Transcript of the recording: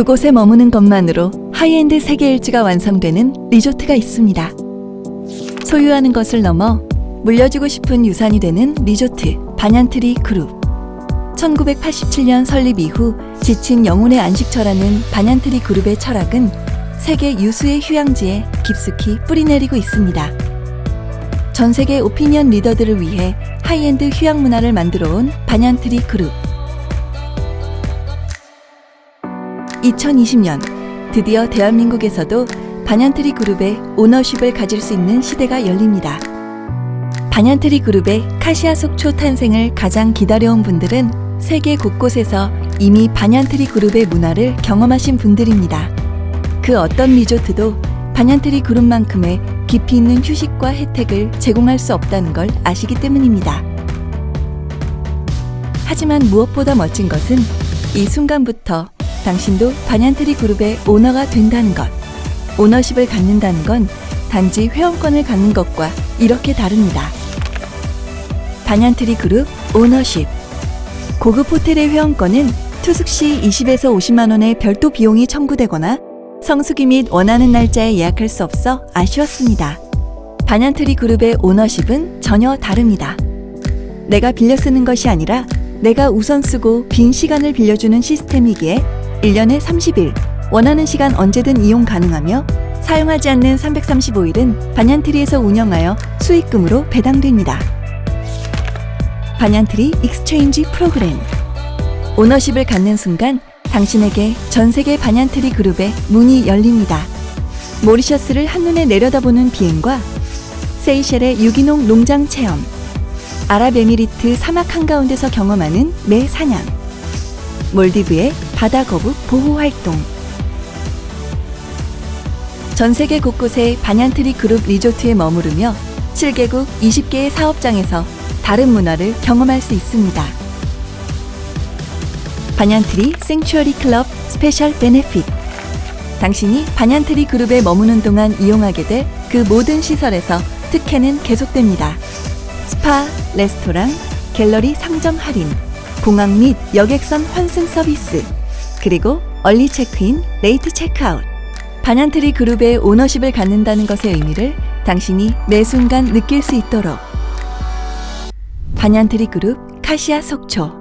그곳에 머무는 것만으로 하이엔드 세계 일주가 완성되는 리조트가 있습니다. 소유하는 것을 넘어 물려주고 싶은 유산이 되는 리조트 반얀트리 그룹. 1987년 설립 이후 지친 영혼의 안식처라는 반얀트리 그룹의 철학은 세계 유수의 휴양지에 깊숙이 뿌리내리고 있습니다. 전 세계 오피니언 리더들을 위해 하이엔드 휴양 문화를 만들어 온 반얀트리 그룹. 2020년 드디어 대한민국에서도 반얀트리 그룹의 오너십을 가질 수 있는 시대가 열립니다. 반얀트리 그룹의 카시아 속초 탄생을 가장 기다려온 분들은 세계 곳곳에서 이미 반얀트리 그룹의 문화를 경험하신 분들입니다. 그 어떤 리조트도 반얀트리 그룹만큼의 깊이 있는 휴식과 혜택을 제공할 수 없다는 걸 아시기 때문입니다. 하지만 무엇보다 멋진 것은 이 순간부터 당신도 반얀트리 그룹의 오너가 된다는 것. 오너십을 갖는다는 건 단지 회원권을 갖는 것과 이렇게 다릅니다. 반얀트리 그룹 오너십. 고급 호텔의 회원권은 투숙 시 20에서 50만 원의 별도 비용이 청구되거나 성수기 및 원하는 날짜에 예약할 수 없어 아쉬웠습니다. 반얀트리 그룹의 오너십은 전혀 다릅니다. 내가 빌려 쓰는 것이 아니라 내가 우선 쓰고 빈 시간을 빌려주는 시스템이기에 1년에 30일, 원하는 시간 언제든 이용 가능하며 사용하지 않는 335일은 반얀트리에서 운영하여 수익금으로 배당됩니다. 반얀트리 익스체인지 프로그램 오너십을 갖는 순간 당신에게 전 세계 반얀트리 그룹의 문이 열립니다. 모리셔스를 한눈에 내려다보는 비행과 세이셸의 유기농 농장 체험, 아랍에미리트 사막 한가운데서 경험하는 매 사냥, 몰디브의 바다 거북 보호 활동. 전 세계 곳곳의 반얀트리 그룹 리조트에 머무르며 7개국 20개의 사업장에서 다른 문화를 경험할 수 있습니다. 반얀트리 생츄어리 클럽 스페셜 베네핏. 당신이 반얀트리 그룹에 머무는 동안 이용하게 될 그 모든 시설에서 특혜는 계속됩니다. 스파, 레스토랑, 갤러리 상점 할인, 공항 및 여객선 환승 서비스, 그리고 얼리 체크인, 레이트 체크아웃. 반얀트리 그룹의 오너십을 갖는다는 것의 의미를 당신이 매 순간 느낄 수 있도록 반얀트리 그룹 카시아 속초